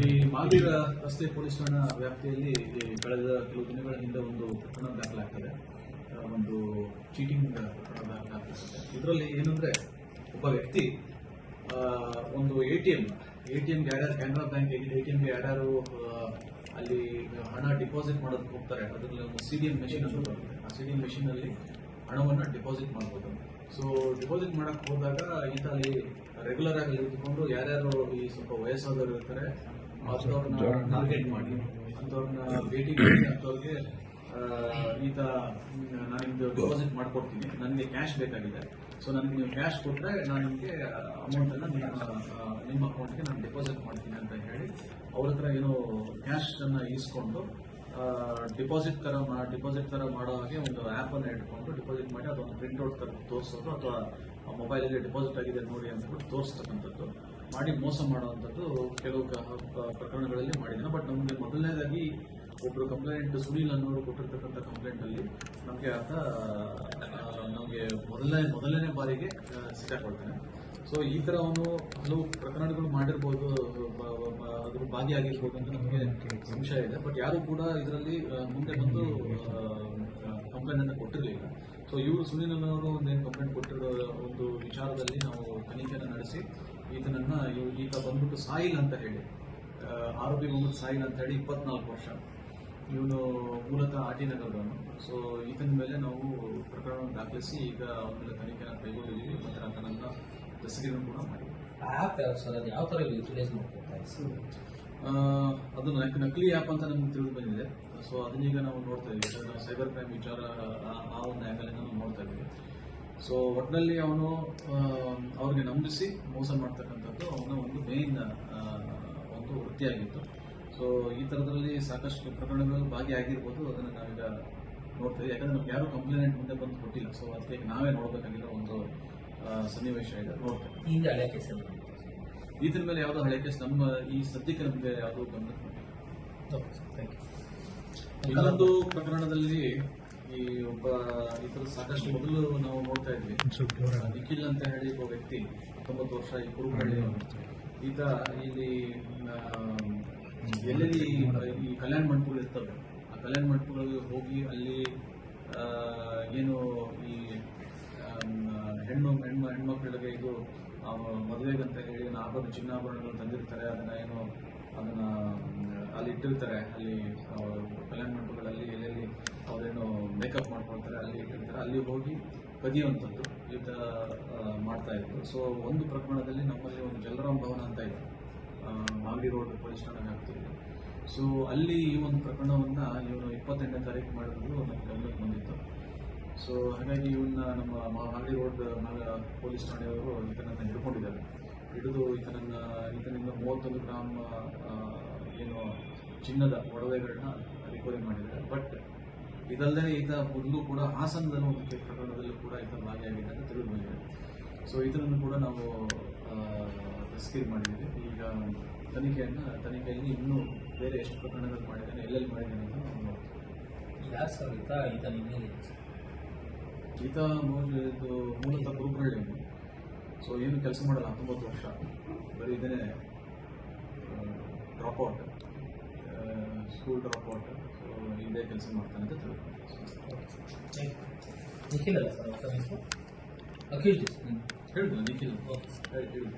ಈ ಮಾಗಡಿ ರಸ್ತೆ ಪೊಲೀಸ್ ಠಾಣಾ ವ್ಯಾಪ್ತಿಯಲ್ಲಿ ಕಳೆದ ಕೆಲವು ದಿನಗಳ ಹಿಂದೆ ಒಂದು ಪ್ರಕರಣ ದಾಖಲಾಗ್ತದೆ. ಒಂದು ಚೀಟಿಂಗ್ ಪ್ರಕರಣ ದಾಖಲಾಗ್ತದೆ. ಇದರಲ್ಲಿ ಏನಂದ್ರೆ, ಒಬ್ಬ ವ್ಯಕ್ತಿ ಒಂದು A T M, A T ಎಂಗೆ ಯಾರ್ಯಾರು ಕೆನರಾ ಬ್ಯಾಂಕ್ ಎ ಟಿ ಎಂಗೆ ಯಾರ್ಯಾರು ಅಲ್ಲಿ ಹಣ ಡಿಪಾಸಿಟ್ ಮಾಡೋದಕ್ಕೆ ಹೋಗ್ತಾರೆ, ಅದರಲ್ಲಿ ಒಂದು ಸಿ ಡಿ ಎಂ ಮೆಷಿನ್ ಅಂತ ಬರುತ್ತೆ ಆ ಸಿ ಡಿ ಎಂ ಮೆಷಿನ್ ಅಲ್ಲಿ ಹಣವನ್ನು ಡಿಪಾಸಿಟ್ ಮಾಡ್ಬೋದು ಸೊ ಡಿಪಾಸಿಟ್ ಮಾಡಕ್ ಹೋದಾಗ ಈತ ಅಲ್ಲಿ ರೆಗ್ಯುಲರ್ ಆಗಿ ನಿಂತ್ಕೊಂಡು ಯಾರ್ಯಾರು ಈ ಸ್ವಲ್ಪ ವಯಸ್ಸಾದವರು ಇರ್ತಾರೆ ಅಂಥವ್ರನ್ನ ಟಾರ್ಗೆಟ್ ಮಾಡಿ. ಅಂಥವ್ರನ್ನ ಭೇಟಿ ಮಾಡಿ, ಅಂಥವ್ರಿಗೆ ಈತ ನಾನು ಡಿಪಾಸಿಟ್ ಮಾಡ್ಕೊಡ್ತೀನಿ. ನನಗೆ ಕ್ಯಾಶ್ ಬೇಕಾಗಿದೆ. ಸೊ ನನಗೆ ನೀವು ಕ್ಯಾಶ್ ಕೊಟ್ಟರೆ ನಾನು ನಿಮಗೆ ಅಮೌಂಟನ್ನು ನಿಮ್ಮ ನಿಮ್ಮ ಅಕೌಂಟ್ಗೆ ನಾನು ಡಿಪಾಸಿಟ್ ಮಾಡ್ತೀನಿ ಅಂತ ಹೇಳಿ ಅವ್ರ ಹತ್ರ ಏನೋ ಕ್ಯಾಶ್ ಅನ್ನ ಡಿಪಾಸಿಟ್ ತರ ಡಿಪಾಸಿಟ್ ತರ ಮಾಡೋ ಹಾಗೆ ಒಂದು ಆ್ಯಪ್ ಅನ್ನ ಇಟ್ಕೊಂಡು ಡಿಪಾಸಿಟ್ ಮಾಡಿ ಅದೊಂದು ಪ್ರಿಂಟ್ಔಟ್ ತರ ತೋರಿಸೋದು ಅಥವಾ ಮೊಬೈಲಲ್ಲಿ ಡಿಪಾಸಿಟ್ ಆಗಿದೆ ನೋಡಿ ಅಂದ್ಬಿಟ್ಟು ತೋರಿಸ್ತಕ್ಕಂಥದ್ದು. ಮಾಡಿ ಮೋಸ ಮಾಡುವಂಥದ್ದು ಕೆಲವು ಪ್ರಕರಣಗಳಲ್ಲಿ ಮಾಡಿದ್ದೇನೆ. ಬಟ್ ನಮಗೆ ಮೊದಲನೇದಾಗಿ ಒಬ್ಬರು ಕಂಪ್ಲೇಂಟ್ ಸುನೀಲ್ ಅನ್ನೋರು ಕೊಟ್ಟಿರ್ತಕ್ಕಂಥ ಕಂಪ್ಲೇಂಟ್ ಅಲ್ಲಿ ನಮಗೆ ಆತ ನಮಗೆ ಮೊದಲನೇ ಮೊದಲನೇ ಬಾರಿಗೆ ಸಿಕ್ಕಾಕೊಳ್ತೇನೆ ಸೊ ಈ ತರ ಅವನು ಹಲವು ಪ್ರಕರಣಗಳು ಮಾಡಿರ್ಬೋದು ಭಾಗಿಯಾಗಿರ್ಬೋದು ಅಂತ ನಮಗೆ ಸಂಶಯ ಇದೆ. ಬಟ್ ಯಾರು ಕೂಡ ಇದರಲ್ಲಿ ಮುಂದೆ ಬಂದು ಕಂಪ್ಲೇಂಟ್ ಅನ್ನು ಕೊಟ್ಟಿರಲಿಲ್ಲ. ಸೊ ಇವರು ಸುನೀಲ್ ಅನ್ನೋರು ಒಂದೇನು ಕಂಪ್ಲೇಂಟ್ ಕೊಟ್ಟಿರೋ ಒಂದು ವಿಚಾರದಲ್ಲಿ ನಾವು ತನಿಖೆಯನ್ನು ನಡೆಸಿ ಈತನನ್ನ ಇವ್- ಈತ ಬಂದ್ಬಿಟ್ಟು ಸಾಯಿಲ್ ಅಂತ ಹೇಳಿ ಆರೋಪಿ ಮೊಹಮ್ಮದ್ ಸಾಯಿಲ್ ಅಂತ ಹೇಳಿ ಇಪ್ಪತ್ನಾಲ್ಕು ವರ್ಷ. ಇವನು ಮೂಲತಃ ಆಟಿ ನಗರದವನು. ಸೊ ಈತನ ಮೇಲೆ ನಾವು ಪ್ರಕರಣವನ್ನು ದಾಖಲಿಸಿ ಈಗ ಅವನ ಮೇಲೆ ತನಿಖೆಯನ್ನು ಕೈಗೊಂಡಿದ್ದೀವಿ. ಮತ್ತೆ ಆತನನ್ನ ದಸ್ತಗಿರಿಯನ್ನು ಕೂಡ ಮಾಡಿ ಆ್ಯಪ್ ಯಾವ ಸರ್ ಅದು ಯಾವ ಥರ ಯೂಟಿಲೈಸ್ ಮಾಡ್ಕೊತಾರೆ ಆ, ಅದು ನಕಲಿ ಆ್ಯಪ್ ಅಂತ ನಮ್ಗೆ ತಿಳಿದು ಬಂದಿದೆ. ಸೊ ಅದನ್ನೀಗ ನಾವು ನೋಡ್ತಾ ಇದ್ದೀವಿ ನಾವು ಸೈಬರ್ ಕ್ರೈಮ್ ವಿಚಾರ, ಆ- ಒಂದು ಆ್ಯಂಗಲಿಂದ ನಾವು ನೋಡ್ತಾ ಇದ್ದೀವಿ ಸೊ ಒಟ್ಟಿನಲ್ಲಿ ಅವನು ಅವ್ರಿಗೆ ನಂಬಿಸಿ ಮೋಸ ಮಾಡ್ತಕ್ಕಂಥದ್ದು ಅವನ ಒಂದು ಮೇನ್ ಒಂದು ವೃತ್ತಿಯಾಗಿತ್ತು. ಸೊ ಈ ಥರದ್ರಲ್ಲಿ ಸಾಕಷ್ಟು ಪ್ರಕರಣಗಳು ಭಾಗಿಯಾಗಿರ್ಬೋದು. ಅದನ್ನು ನಾವೀಗ ನೋಡ್ತೀವಿ ಯಾಕಂದ್ರೆ ನಮ್ಗೆ ಯಾರು ಕಂಪ್ಲೇಂಟ್ ಮುಂದೆ ಬಂದು ಕೊಟ್ಟಿಲ್ಲ. ಸೊ ಅದಕ್ಕೆ ನಾವೇ ನೋಡಬೇಕಾಗಿರೋ ಒಂದು ಸನ್ನಿವೇಶ ಇದೆ. ನೋಡ್ತಾ ಈತನ ಮೇಲೆ ಯಾವುದೋ ಹಳೆ ಕೇಸ್ ನಮ್ಮ ಈ ಸದ್ಯಕ್ಕೆ ನಮಗೆ ಯಾವುದೋ ಬಂದು ಇನ್ನೊಂದು ಪ್ರಕರಣದಲ್ಲಿ ಈ ಒಬ್ಬ ಇತರ ಥರ ಸಾಕಷ್ಟು ಮೊದಲು ನಾವು ನೋಡ್ತಾ ಇದ್ವಿ. ನಿಖಿಲ್ ಅಂತ ಹೇಳಿ ಒಬ್ಬ ವ್ಯಕ್ತಿ ಹತ್ತೊಂಬತ್ತು ವರ್ಷ ಈ ಕುರುಹಳ್ಳಿ ಈತ ಇಲ್ಲಿ ಎಲ್ಲೆಲ್ಲಿ ಈ ಕಲ್ಯಾಣ ಮಂಟಪಗಳು ಇರ್ತವೆ ಆ ಕಲ್ಯಾಣ ಮಂಟಪಗಳಿಗೆ ಹೋಗಿ ಅಲ್ಲಿ ಏನು ಈ ಹೆಣ್ಣು ಹೆಣ್ಣು, ಹೆಣ್ಮಕ್ಳಿಗೆ ಇದು ಮದುವೆಗಂತ ಹೇಳಿ ನಾಲ್ಕು ಚಿನ್ನಾಭರಣಗಳು ತಂದಿರ್ತಾರೆ. ಅದನ್ನ ಏನು, ಅದನ್ನ ಅಲ್ಲಿ ಇಟ್ಟಿರ್ತಾರೆ. ಅಲ್ಲಿ ಕಲ್ಯಾಣ ಮಂಟಪಗಳಲ್ಲಿ ಎಲ್ಲೆಲ್ಲಿ ಅವರೇನು ಮೇಕಪ್ ಮಾಡ್ಕೊಳ್ತಾರೆ, ಅಲ್ಲಿ ಇಟ್ಟಿರ್ತಾರೆ. ಅಲ್ಲಿ ಹೋಗಿ ಕದಿಯುವಂಥದ್ದು ಈ ಥರ ಮಾಡ್ತಾ ಇದ್ರು. ಸೊ ಒಂದು ಪ್ರಕರಣದಲ್ಲಿ ನಮ್ಮಲ್ಲಿ ಒಂದು ಜಲರಾಮ್ ಭವನ ಅಂತ ಇದೆ. ಮಾಗಡಿ ರೋಡ್ ಪೊಲೀಸ್ ಠಾಣೆ ಆಗ್ತಿದೆ ಸೊ ಅಲ್ಲಿ ಈ ಒಂದು ಪ್ರಕರಣವನ್ನು ಇವನು ಇಪ್ಪತ್ತೆಂಟನೇ ತಾರೀಕು ಮಾಡಿರೋದು ನಮ್ಮ ಗಮನಕ್ಕೆ ಬಂದಿತ್ತು. ಸೊ ಹಾಗಾಗಿ ಇವನ್ನ ನಮ್ಮ ಮಾಗಡಿ ರೋಡ್ ಪೊಲೀಸ್ ಠಾಣೆಯವರು ಈತನನ್ನ ಹಿಡ್ಕೊಂಡಿದ್ದಾರೆ. ಹಿಡಿದು ಈತನನ್ನ, ಈತನಿಂದ ಮೂವತ್ತೊಂದು ಗ್ರಾಮ್ ಏನು ಚಿನ್ನದ ಒಡವೆಗಳನ್ನ ರಿಕವರಿ ಮಾಡಿದ್ದಾರೆ. ಬಟ್ ಇದಲ್ಲದೆ ಈತ ಮೊದಲು ಕೂಡ ಹಾಸನದ ಒಂದು ಪ್ರಕರಣದಲ್ಲೂ ಕೂಡ ಈತ ಭಾಗಿಯಾಗಿದೆ ಅಂತ ತಿಳಿದು ಬಂದಿದೆ ಸೊ ಇದನ್ನು ಕೂಡ ನಾವು ರೆಸ್ಕ್ಯೂ ಮಾಡಿದ್ದೀವಿ. ಈಗ ತನಿಖೆಯನ್ನ, ತನಿಖೆಯಲ್ಲಿ ಇನ್ನೂ ಬೇರೆ ಎಷ್ಟು ಪ್ರಕರಣಗಳು ಮಾಡಿದ್ದಾನೆ, ಎಲ್ಲೆಲ್ಲಿ ಮಾಡಿದ್ದಾನೆ ಅಂತ ನಾವು ಯಾರು ಸರ್ ಈತ ಈತ ಇದು ಮೂಲತಃ ಕುರುಬಳ್ಳಿ ಸೊ ಏನು ಕೆಲಸ ಮಾಡಲ್ಲ ಹತ್ತೊಂಬತ್ತು ವರ್ಷ. ಬರೀ ಇದೇ drop out school drop out so ಇದೇ ಕೆಲಸ ಮಾಡ್ತಾನೆ ಅಂತ ತಿಳ್ಕೊಂಡು ನಿಖಿಲ್ ಅಲ್ಲ ಸರ್ ಅವ್ರ ಹೆಸರು? ಅಖಿಲ್ ಹ್ಞೂ ಹೇಳಿದ್ರು ನಿಖಿಲ್. ಹೇಳಿದ್ರು